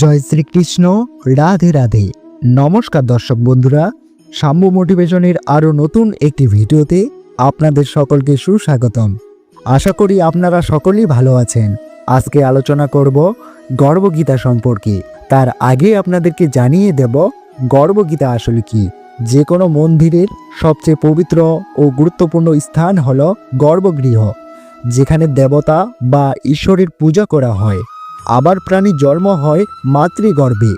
জয় শ্রীকৃষ্ণ, রাধে রাধে। নমস্কার দর্শক বন্ধুরা, সাম্য মোটিভেশনের আরও নতুন একটি ভিডিওতে আপনাদের সকলকে সুস্বাগতম। আশা করি আপনারা সকলেই ভালো আছেন। আজকে আলোচনা করব গর্বগীতা সম্পর্কে। তার আগে আপনাদেরকে জানিয়ে দেব, গর্বগীতা আসলে কি? যে কোনো মন্দিরের সবচেয়ে পবিত্র ও গুরুত্বপূর্ণ স্থান হল গর্ভগৃহ, যেখানে দেবতা বা ঈশ্বরের পূজা করা হয়। আবার প্রাণী জন্ম হয় মাতৃগর্ভে।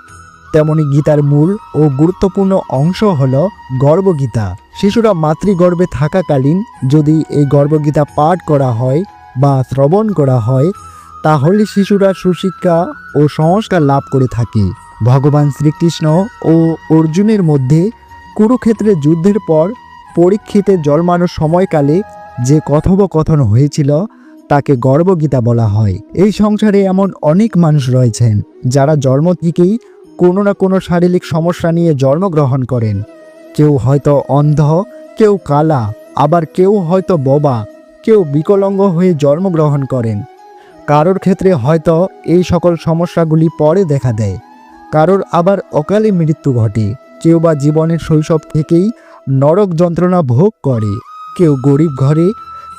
তেমনি গীতার মূল ও গুরুত্বপূর্ণ অংশ হল গর্ভগীতা। শিশুরা মাতৃগর্ভে থাকাকালীন যদি এই গর্ভগীতা পাঠ করা হয় বা শ্রবণ করা হয়, তাহলে শিশুরা সুশিক্ষা ও সংস্কার লাভ করে থাকে। ভগবান শ্রীকৃষ্ণ ও অর্জুনের মধ্যে কুরুক্ষেত্রে যুদ্ধের পর পরীক্ষিতে জন্মানোর সময়কালে যে কথোপকথন হয়েছিল তাকে গর্ভগীতা বলা হয়। এই সংসারে এমন অনেক মানুষ রয়েছেন, যারা জন্ম থেকেই কোনো না কোনো শারীরিক সমস্যা নিয়ে জন্মগ্রহণ করেন। কেউ হয়তো অন্ধ, কেউ কালা, আবার কেউ হয়তো বোবা, কেউ বিকলঙ্গ হয়ে জন্মগ্রহণ করেন। কারোর ক্ষেত্রে হয়তো এই সকল সমস্যাগুলি পরে দেখা দেয়। কারোর আবার অকালে মৃত্যু ঘটে। কেউ বা জীবনের শৈশব থেকেই নরক যন্ত্রণা ভোগ করে। কেউ গরিব ঘরে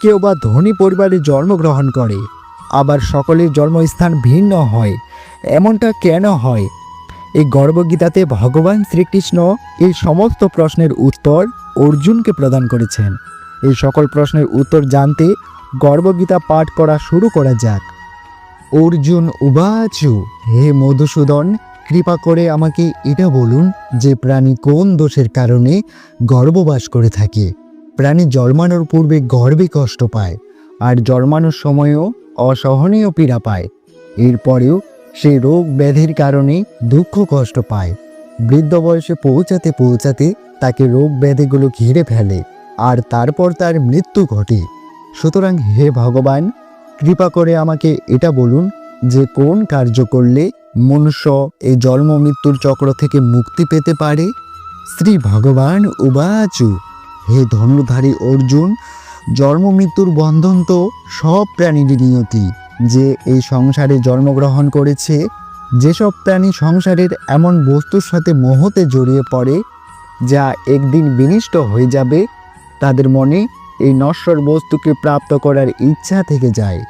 কেউ বা ধনী পরিবারে জন্মগ্রহণ করে, আবার সকলের জন্মস্থান ভিন্ন হয়, এমনটা কেন হয়? এই গর্বগীতাতে ভগবান শ্রীকৃষ্ণ এই সমস্ত প্রশ্নের উত্তর অর্জুনকে প্রদান করেছেন। এই সকল প্রশ্নের উত্তর জানতে গর্বগীতা পাঠ করা শুরু করা যাক। অর্জুন উবাচু, হে মধুসূদন, কৃপা করে আমাকে এটা বলুন যে প্রাণী কোন দোষের কারণে গর্ববাস করে থাকে। প্রাণী জন্মানোর পূর্বে গর্বে কষ্ট পায় আর জন্মানোর সময়ও অসহনীয় পীড়া পায়। এরপরেও সে রোগ ব্যাধির কারণে দুঃখ কষ্ট পায়। বৃদ্ধ বয়সে পৌঁছাতে পৌঁছাতে তাকে রোগ ব্যাধিগুলো ঘিরে ফেলে আর তারপর তার মৃত্যু ঘটে। সুতরাং হে ভগবান, কৃপা করে আমাকে এটা বলুন যে কোন কার্য করলে মনুষ্য এই জন্ম মৃত্যুর চক্র থেকে মুক্তি পেতে পারে? শ্রী ভগবান উবাচু। হে ধনুধারী অর্জুন, জন্ম মৃত্যুর বন্ধন তো সব প্রাণীরই নিয়তি। যে এই সংসারে জন্মগ্রহণ করেছে যেসব প্রাণী সংসারের এমন বস্তুর সাথে মোহতে জড়িয়ে পড়ে, যা একদিন বিনিষ্ট হয়ে যাবে, তাদের মনে এই নশ্বর বস্তুকে প্রাপ্ত করার ইচ্ছা থেকে যায়।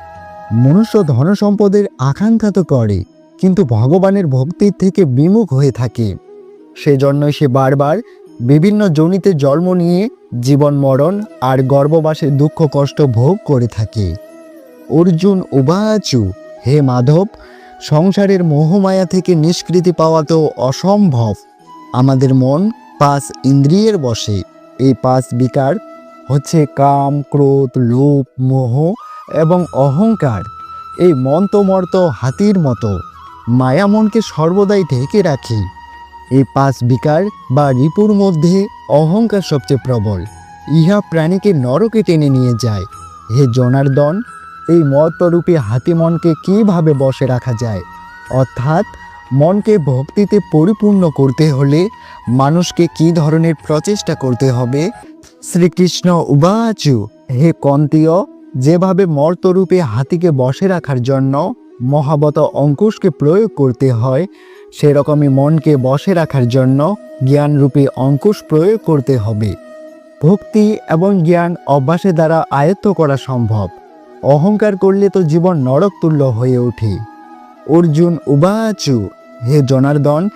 মনুষ্য ধনসম্পদের আকাঙ্ক্ষা তো করে, কিন্তু ভগবানের ভক্তির থেকে বিমুখ হয়ে থাকে। সেজন্যই সে বারবার বিভিন্ন জনিতে জন্ম নিয়ে জীবন মরণ আর গর্ভবাসে দুঃখ কষ্ট ভোগ করে থাকে। অর্জুন উবাচু, হে মাধব, সংসারের মোহমায়া থেকে নিষ্কৃতি পাওয়া তো অসম্ভব। আমাদের মন পাঁচ ইন্দ্রিয়ের বসে। এই পাঁচ বিকার হচ্ছে কাম, ক্রোধ, লোভ, মোহ এবং অহংকার। এই মন তো মর্ত হাতির মতো। মায়া মনকে সর্বদাই ঢেকে রাখি। এই পাঁচ বিকার বা রিপুর মধ্যে অহংকার সবচেয়ে প্রবল। ইহা প্রাণীকে নরকে টেনে নিয়ে যায়। হে জনার্দন, এই মতরূপী হাতি মনকে কীভাবে বসে রাখা যায়? অর্থাৎ, মনকে ভক্তিতে পরিপূর্ণ করতে হলে মানুষকে কি ধরনের প্রচেষ্টা করতে হবে? শ্রীকৃষ্ণ উবাচু, হে কন্তীয়, যেভাবে মর্তরূপে হাতিকে বসে রাখার জন্য মহাবত অঙ্কুশকে প্রয়োগ করতে হয় সেরকমই মনকে বসে রাখার জন্য জ্ঞানরূপী অঙ্কুশ প্রয়োগ করতে হবে। ভক্তি এবং জ্ঞান অভ্যাসের দ্বারা আয়ত্ত করা সম্ভব। অহংকার করলে তো জীবন নরকতুল্য হয়ে ওঠে। অর্জুন উবাচু, হে জনার্দন,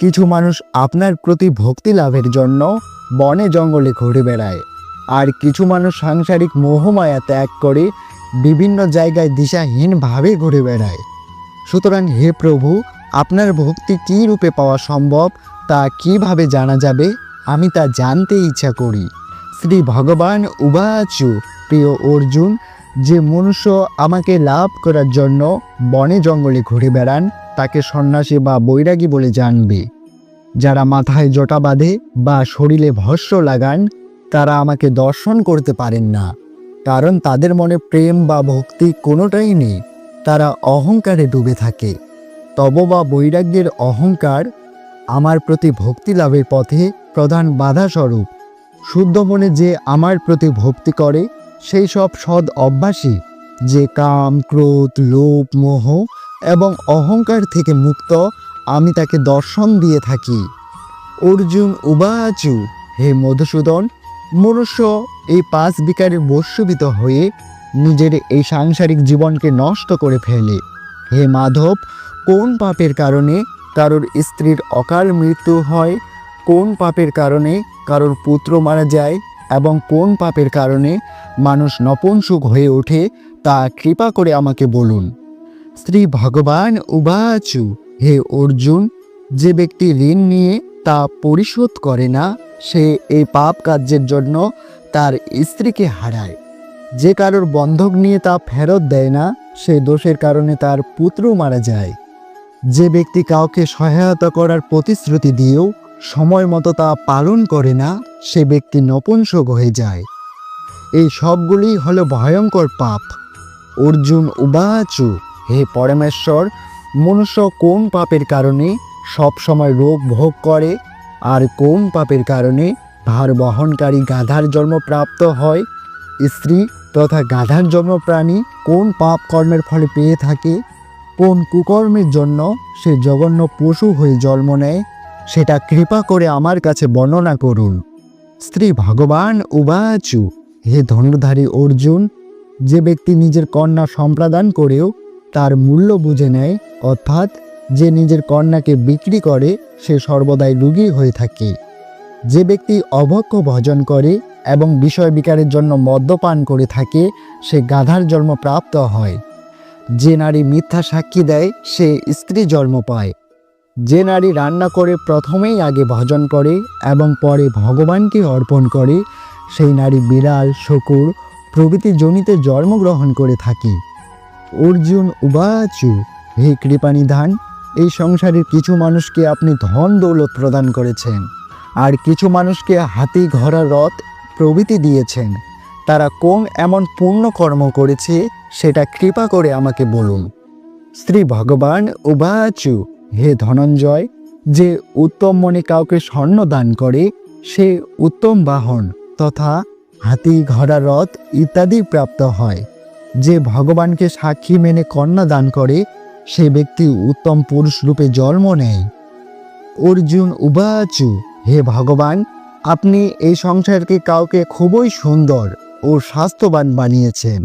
কিছু মানুষ আপনার প্রতি ভক্তি লাভের জন্য বনে জঙ্গলে ঘুরে বেড়ায়। আর কিছু মানুষ সাংসারিক মোহমায়া ত্যাগ করে বিভিন্ন জায়গায় দিশাহীনভাবে ঘুরে বেড়ায়। সুতরাং হে প্রভু আপনার ভক্তি কী রূপে পাওয়া সম্ভব, তা কীভাবে জানা যাবে, আমি তা জানতে ইচ্ছা করি। শ্রী ভগবান উবাচু, প্রিয় অর্জুন, যে মনুষ্য আমাকে লাভ করার জন্য বনে জঙ্গলে ঘুরে বেড়ান, তাকে সন্ন্যাসী বা বৈরাগী বলে জানবে। যারা মাথায় জটা বাঁধে বা শরীরে ভস্য লাগান, তারা আমাকে দর্শন করতে পারেন না, কারণ তাদের মনে প্রেম বা ভক্তি কোনোটাই নেই, তারা অহংকারে ডুবে থাকে। তব বা বৈরাগ্যের অহংকার আমার প্রতি ভক্তি লাভের পথে প্রধান বাধাস্বরূপ শুদ্ধ মনে যে আমার প্রতি ভক্তি করে, সেই সব সদ অভ্যাসী যে কাম, ক্রোধ, লোভ, মোহ এবং অহংকার থেকে মুক্ত, আমি তাকে দর্শন দিয়ে থাকি। অর্জুন উবাচু, হে মধুসূদন, মনুষ্য এই পাঁচ বিকারে বস্যবিত হয়ে নিজের এই সাংসারিক জীবনকে নষ্ট করে ফেলে। হে মাধব, কোন পাপের কারণে কারোর স্ত্রীর অকাল মৃত্যু হয়? কোন পাপের কারণে কারোর পুত্র মারা যায়? এবং কোন পাপের কারণে মানুষ নপুংসুক হয়ে ওঠে? তা কৃপা করে আমাকে বলুন। শ্রী ভগবান উবাচু, হে অর্জুন, যে ব্যক্তি ঋণ নিয়ে তা পরিশোধ করে না, সে এই পাপ কার্যের জন্য তার স্ত্রীকে হারায়। যে কারোর বন্ধক নিয়ে তা ফেরত দেয় না সে দোষের কারণে তার পুত্র মারা যায়। যে ব্যক্তি কাউকে সহায়তা করার প্রতিশ্রুতি দিয়েও সময় মতো তা পালন করে না, সে ব্যক্তি নপুংসক হয়ে যায়। এই সবগুলি হলো ভয়ঙ্কর পাপ। অর্জুন উবাচু, হে পরমেশ্বর, মনুষ্য কোন পাপের কারণে সব সময় রোগ ভোগ করে? আর কোন পাপের কারণে ভার বহনকারী গাধার জন্ম প্রাপ্ত হয়? স্ত্রী তথা গাধার জন্ম প্রাণী কোন পাপ কর্মের ফলে পেয়ে থাকে? কোন কুকর্মের জন্য সে জঘন্য পশু হয়ে জন্ম নেয়? সেটা কৃপা করে আমার কাছে বর্ণনা করুন। স্ত্রী ভগবান উবাচু, হে ধনুর্ধারী অর্জুন, যে ব্যক্তি নিজের কন্যা সম্প্রদান করেও তার মূল্য বুঝে নেয়, অর্থাৎ যে নিজের কন্যাকে বিক্রি করে সে সর্বদাই রুগী হয়ে থাকে। যে ব্যক্তি অভক্ষ ভজন করে এবং বিষয় বিকারের জন্য মদ্যপান করে থাকে, সে গাধার জন্ম প্রাপ্ত হয়। যে নারী মিথ্যা সাক্ষী দেয়, সে স্ত্রী জন্ম পায়। যে নারী রান্না করে প্রথমেই আগে ভজন করে এবং পরে ভগবানকে অর্পণ করে, সেই নারী বিড়াল, শকুর প্রভৃতি জনিতে জন্মগ্রহণ করে থাকে। অর্জুন উবাচু, হে কৃপানিধান, এই সংসারের কিছু মানুষকে আপনি ধন দৌলত প্রদান করেছেন। আর কিছু মানুষকে হাতি ঘোড়া রথ প্রভৃতি দিয়েছেন। তারা কোন এমন পূর্ণ কর্ম করেছে, সেটা কৃপা করে আমাকে বলুন। শ্রী ভগবান উবাচু, হে ধনঞ্জয়, যে উত্তম মনে কাউকে স্বর্ণ দান করে, সে উত্তম বাহন তথা হাতি ঘোড়া রথ ইত্যাদি প্রাপ্ত হয়। যে ভগবানকে সাক্ষী মেনে কন্যা দান করে, সে ব্যক্তি উত্তম পুরুষ রূপে জন্ম নেয়। অর্জুন উবাচু হে ভগবান, আপনি এই সংসারকে কাউকে খুবই সুন্দর ও স্বাস্থ্যবান বানিয়েছেন।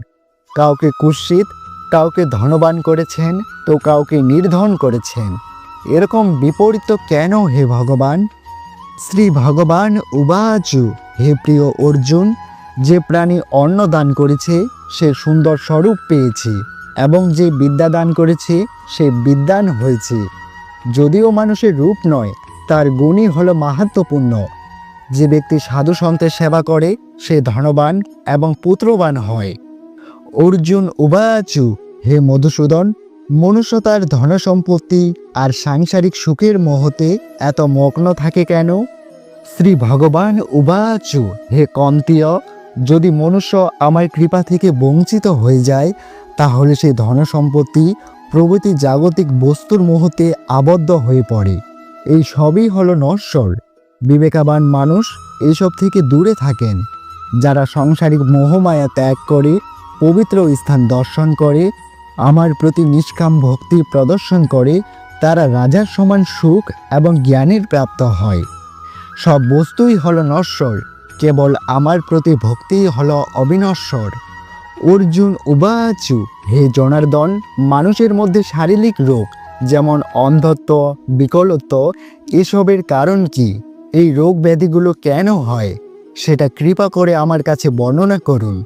কাউকে কুৎসিত, কাউকে ধনবান করেছেন, তো কাউকে নির্ধন করেছেন। এরকম বিপরীত কেন হে ভগবান? শ্রী ভগবান উবাচু, হে প্রিয় অর্জুন, যে প্রাণী অন্ন দান করেছে, সে সুন্দর স্বরূপ পেয়েছে, এবং যে বিদ্যা দান করেছে, সে বিদ্যান হয়েছে। যদিও মানুষের রূপ নয় তার গুণই হলো মাহাত্মপূর্ণ যে ব্যক্তি সাধু সন্তের সেবা করে, সে ধনবান এবং পুত্রবান হয়। অর্জুন উবাচু, হে মধুসূদন, মনুষ্য তার ধন সম্পত্তি আর সাংসারিক সুখের মোহতে এত মগ্ন থাকে কেন? শ্রী ভগবান উবাচু, হে কন্তীয়, যদি মনুষ্য আমার কৃপা থেকে বঞ্চিত হয়ে যায়, তাহলে সে ধন সম্পত্তি প্রভৃতি জাগতিক বস্তুর মোহতে আবদ্ধ হয়ে পড়ে। এই সবই হলো নশ্বর। বিবেকাবান মানুষ এসব থেকে দূরে থাকেন, যারা সংসারিক মোহমায়া ত্যাগ করে, পবিত্র স্থান দর্শন করে, আমার প্রতি নিষ্কাম ভক্তি প্রদর্শন করে, তারা রাজার সমান সুখ এবং জ্ঞানের প্রাপ্ত হয়। সব বস্তুই হলো নশ্বর, কেবল আমার প্রতি ভক্তিই হলো অবিনশ্বর। অর্জুন উবাচু, হে জনার্দন, মানুষের মধ্যে শারীরিক রোগ যেমন অন্ধত্ব, বিকলত্ব, এসবের কারণ কি? এই রোগ ব্যাধিগুলো কেন হয়? সেটা কৃপা করে আমার কাছে বর্ণনা করুন।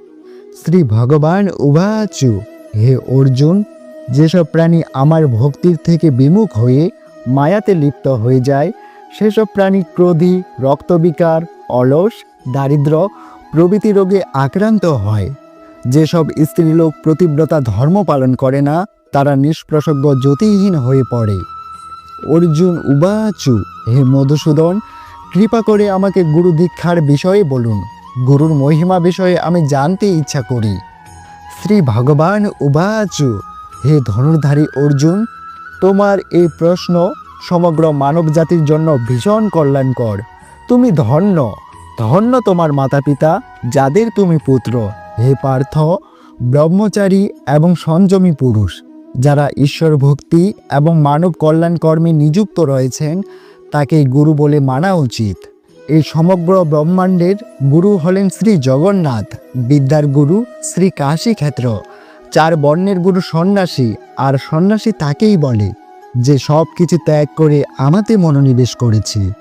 শ্রী ভগবান উবাচু, হে অর্জুন, যেসব প্রাণী আমার ভক্তির থেকে বিমুখ হয়ে মায়াতে লিপ্ত হয়ে যায়, সেসব প্রাণী ক্রোধী, রক্তবিকার, অলস, দারিদ্র, প্রভৃতি রোগে আক্রান্ত হয়। যেসব স্ত্রীলোক প্রতিব্রতা ধর্ম পালন করে না তারা নিষ্প্রসজ্ঞ জ্যোতিহীন হয়ে পড়ে। অর্জুন উবাচু, হে মধুসূদন, কৃপা করে আমাকে গুরু দীক্ষার বিষয়ে বলুন। গুরুর মহিমা বিষয়ে আমি জানতে ইচ্ছা করি। শ্রী ভগবান উবাচু, হে ধনুর্ধারী অর্জুন, তোমার এই প্রশ্ন সমগ্র মানব জাতির জন্য ভীষণ কল্যাণকর। তুমি ধন্য ধন্য তোমার মাতা পিতা যাদের তুমি পুত্র। হে পার্থ, ব্রহ্মচারী এবং সংযমী পুরুষ। যারা ঈশ্বর ভক্তি এবং মানব কল্যাণ কর্মে নিযুক্ত রয়েছেন তাকে গুরু বলে মানা উচিত। এই সমগ্র ব্রহ্মাণ্ডের গুরু হলেন শ্রী জগন্নাথ, বিদ্যার গুরু শ্রী কাশী ক্ষেত্র চার বর্ণের গুরু সন্ন্যাসী, আর সন্ন্যাসী তাকেই বলে, যে সব কিছু ত্যাগ করে আমাতে মনোনিবেশ করেছি।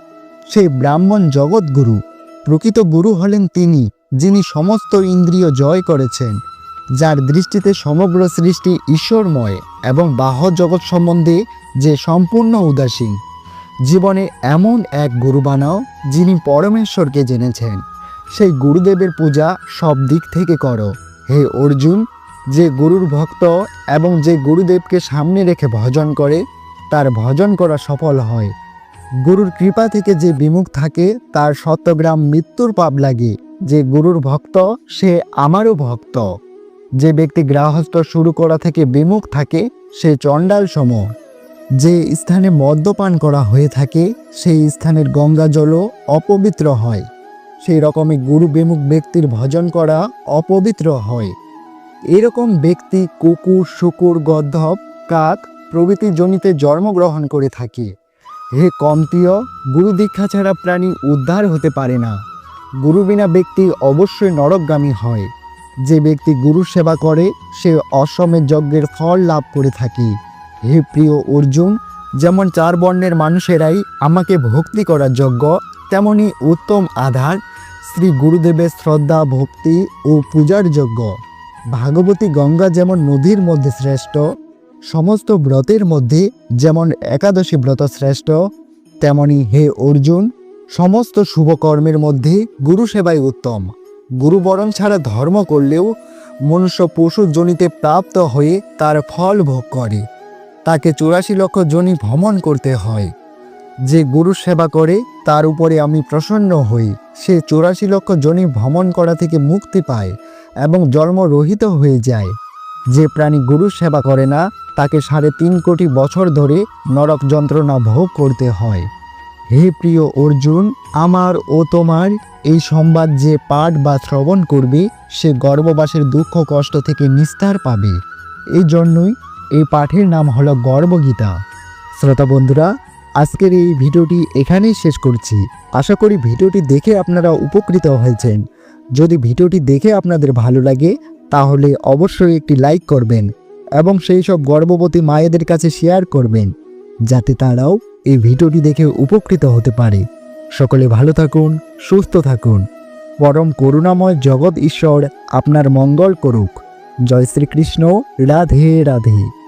সেই ব্রাহ্মণ জগৎগুরু, প্রকৃত গুরু হলেন তিনি, যিনি সমস্ত ইন্দ্রিয় জয় করেছেন। যার দৃষ্টিতে সমগ্র সৃষ্টি ঈশ্বরময় এবং বাহ জগৎ সম্বন্ধে যে সম্পূর্ণ উদাসীন, জীবনে এমন এক গুরু বানাও যিনি পরমেশ্বরকে জেনেছেন। সেই গুরুদেবের পূজা সব দিক থেকে করো। হে অর্জুন, যে গুরুর ভক্ত এবং যে গুরুদেবকে সামনে রেখে ভজন করে, তার ভজন করা সফল হয়। গুরুর কৃপা থেকে যে বিমুখ থাকে, তার শতগ্রাম মৃত্যুর পাপ লাগে। যে গুরুর ভক্ত, সে আমারও ভক্ত। যে ব্যক্তি গৃহস্থ শুরু করা থেকে বিমুখ থাকে, সে চণ্ডাল সম যে স্থানে মদ্যপান করা হয়ে থাকে, সেই স্থানের গঙ্গা জলও অপবিত্র হয়। সেই রকমই গুরু বিমুখ ব্যক্তির ভজন করা অপবিত্র হয়। এরকম ব্যক্তি কুকুর, শুকুর গদ্ধব কাক প্রভৃতি জনিতে জন্মগ্রহণ করে থাকে। হে কমতীয় গুরু দীক্ষা ছাড়া প্রাণী উদ্ধার হতে পারে না। গুরু বিনা ব্যক্তি অবশ্যই নরকগামী হয়। যে ব্যক্তি গুরু সেবা করে, সে অসমের যজ্ঞের ফল লাভ করে থাকে। হে প্রিয় অর্জুন, যেমন চার বর্ণের মানুষেরাই আমাকে ভক্তি করার যোগ্য তেমনি উত্তম আধার, শ্রী গুরুদেবের শ্রদ্ধা, ভক্তি ও পূজার যোগ্য ভাগবতী গঙ্গা যেমন নদীর মধ্যে শ্রেষ্ঠ, সমস্ত ব্রতের মধ্যে যেমন একাদশী ব্রত শ্রেষ্ঠ, তেমনি হে অর্জুন, সমস্ত শুভকর্মের মধ্যে গুরু সেবাই উত্তম। গুরুবরণ ছাড়া ধর্ম করলেও মনুষ্য পশু জনিতে প্রাপ্ত হয়ে তার ফল ভোগ করে। তাকে চুরাশি লক্ষ জনি ভ্রমণ করতে হয়। যে গুরু সেবা করে, তার উপরে আমি প্রসন্ন হই। সে চুরাশি লক্ষ জনি ভ্রমণ করা থেকে মুক্তি পায় এবং জন্মরহিত হয়ে যায়। যে প্রাণী গুরু সেবা করে না, তাকে সাড়ে তিন কোটি বছর ধরে নরক যন্ত্রণা ভোগ করতে হয়। হে প্রিয় অর্জুন, আমার ও তোমার এই সংবাদ যে পাঠ বা শ্রবণ করবে, সে গর্ভবাসের দুঃখ কষ্ট থেকে নিস্তার পাবে। এই জন্যই এই পাঠের নাম হলো গর্বগীতা। শ্রোতা বন্ধুরা, আজকের এই ভিডিওটি এখানেই শেষ করছি। আশা করি ভিডিওটি দেখে আপনারা উপকৃত হয়েছেন। যদি ভিডিওটি দেখে আপনাদের ভালো লাগে, তাহলে অবশ্যই একটি লাইক করবেন এবং সেই সব গর্ভবতী মায়েদের কাছে শেয়ার করবেন, যাতে তারাও এই ভিডিওটি দেখে উপকৃত হতে পারে। সকলে ভালো থাকুন, সুস্থ থাকুন। পরম করুণাময় জগৎ ঈশ্বর আপনার মঙ্গল করুক। জয় শ্রীকৃষ্ণ, রাধে রাধে।